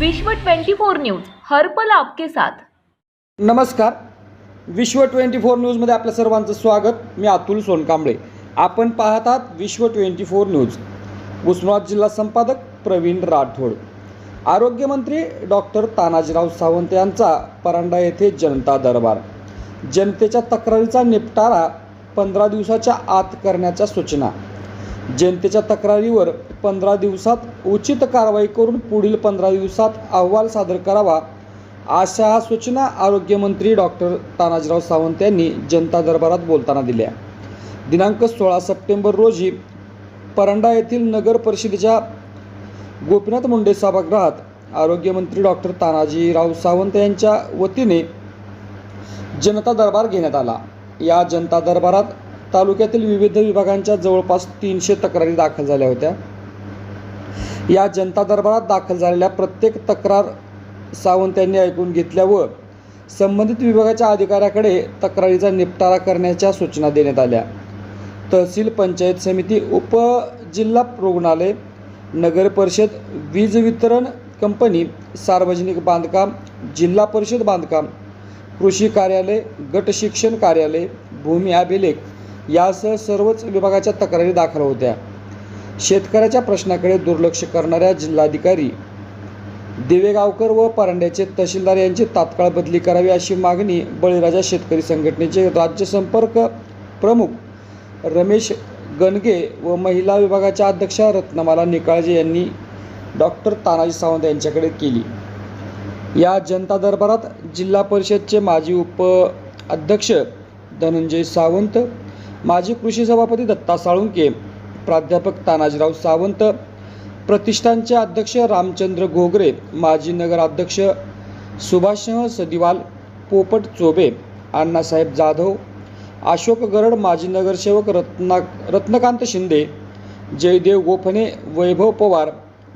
विश्व 24 न्यूज हरपल आपके साथ. नमस्कार. विश्व ट्वेंटी फोर न्यूजमध्ये आपल्या सर्वांचं स्वागत. मी अतुल सोनकांबळे. आपण पाहतात विश्व ट्वेंटी फोर न्यूज. उस्मानाबाद जिल्हा संपादक प्रवीण राठोड. आरोग्यमंत्री डॉक्टर तानाजीराव सावंत यांचा परांडा येथे जनता दरबार. जनतेच्या तक्रारीचा निपटारा पंधरा दिवसाच्या आत करण्याच्या सूचना. जनतेच्या तक्रारीवर पंधरा दिवसात उचित कारवाई करून पुढील पंधरा दिवसात अहवाल सादर करावा अशा सूचना आरोग्यमंत्री डॉक्टर तानाजीराव सावंत यांनी जनता दरबारात बोलताना दिल्या. दिनांक सोळा सप्टेंबर रोजी परंडा येथील नगर परिषदेच्या गोपीनाथ मुंडे सभागृहात आरोग्यमंत्री डॉक्टर तानाजीराव सावंत यांच्या वतीने जनता दरबार घेण्यात आला. या जनता दरबारात तालुक्यातील विविध विभागांच्या जवळपास तीनशे तक्रारी दाखल झाल्या होत्या. या जनता दरबारात दाखल झालेल्या प्रत्येक तक्रार सावंत यांनी ऐकून घेतल्या व संबंधित विभागाच्या अधिकाऱ्याकडे तक्रारीचा निपटारा करण्याच्या सूचना देण्यात आल्या. तहसील पंचायत समिती उपजिल्हा रुग्णालय नगर परिषद वीज वितरण कंपनी सार्वजनिक बांधकाम जिल्हा परिषद बांधकाम कृषी कार्यालय गट शिक्षण कार्यालय भूमी अभिलेख यासह सर्वच विभागाच्या तक्रारी दाखल होत्या. शेतकऱ्याच्या प्रश्नाकडे दुर्लक्ष करणाऱ्या जिल्हाधिकारी दिवेगावकर व परांड्याचे तहसीलदार यांची तात्काळ बदली करावी अशी मागणी बळीराजा शेतकरी संघटनेचे राज्य संपर्क प्रमुख रमेश गणगे व महिला विभागाच्या अध्यक्षा रत्नमाला निकाळजे यांनी डॉक्टर तानाजी सावंत यांच्याकडे केली. या जनता दरबारात जिल्हा परिषदचे माजी उप अध्यक्ष धनंजय सावंत माजी कृषी सभापती दत्ता साळुंके प्राध्यापक तानाजीराव सावंत प्रतिष्ठानचे अध्यक्ष रामचंद्र घोगरे माजी नगराध्यक्ष सुभाषसिंह सदिवाल पोपट चोबे अण्णासाहेब जाधव अशोक गरड माजी नगरसेवक रत्ना रत्नकांत शिंदे जयदेव गोफणे वैभव पवार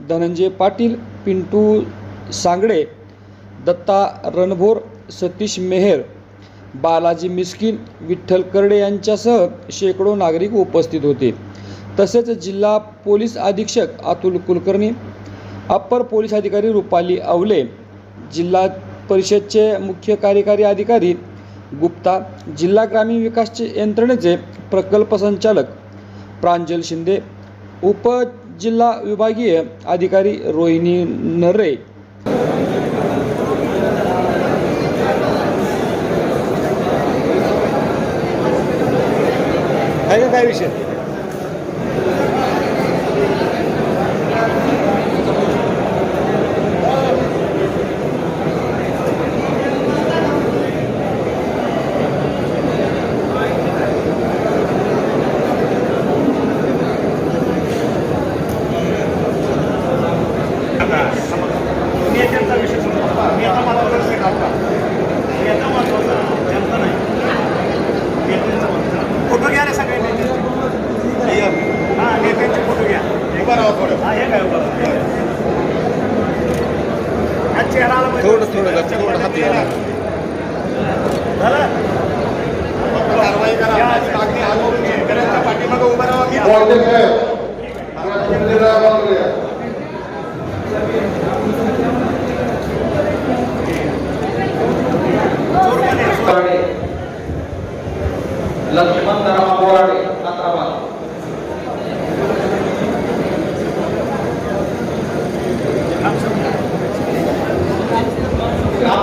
धनंजय पाटील पिंटू सांगडे दत्ता रणभोर सतीश मेहेर बालाजी मिस्किन विठ्ठल करडे यांच्यासह शेकडो नागरिक उपस्थित होते. तसेच जिल्हा पोलीस अधीक्षक अतुल कुलकर्णी अप्पर पोलीस अधिकारी रुपाली अवले जिल्हा परिषदचे मुख्य कार्यकारी अधिकारी गुप्ता जिल्हा ग्रामीण विकासचे यंत्रणेचे प्रकल्प संचालक प्रांजल शिंदे उपजिल्हा विभागीय अधिकारी रोहिणी नरे काय विषय? थोडं. थोडं थोडं हात कारवाई करा. मागणी आंदोलन शेतकऱ्यांच्या पाठीमागे उभं राहा. की बोराडे लक्ष्मण धर्मा बोराडे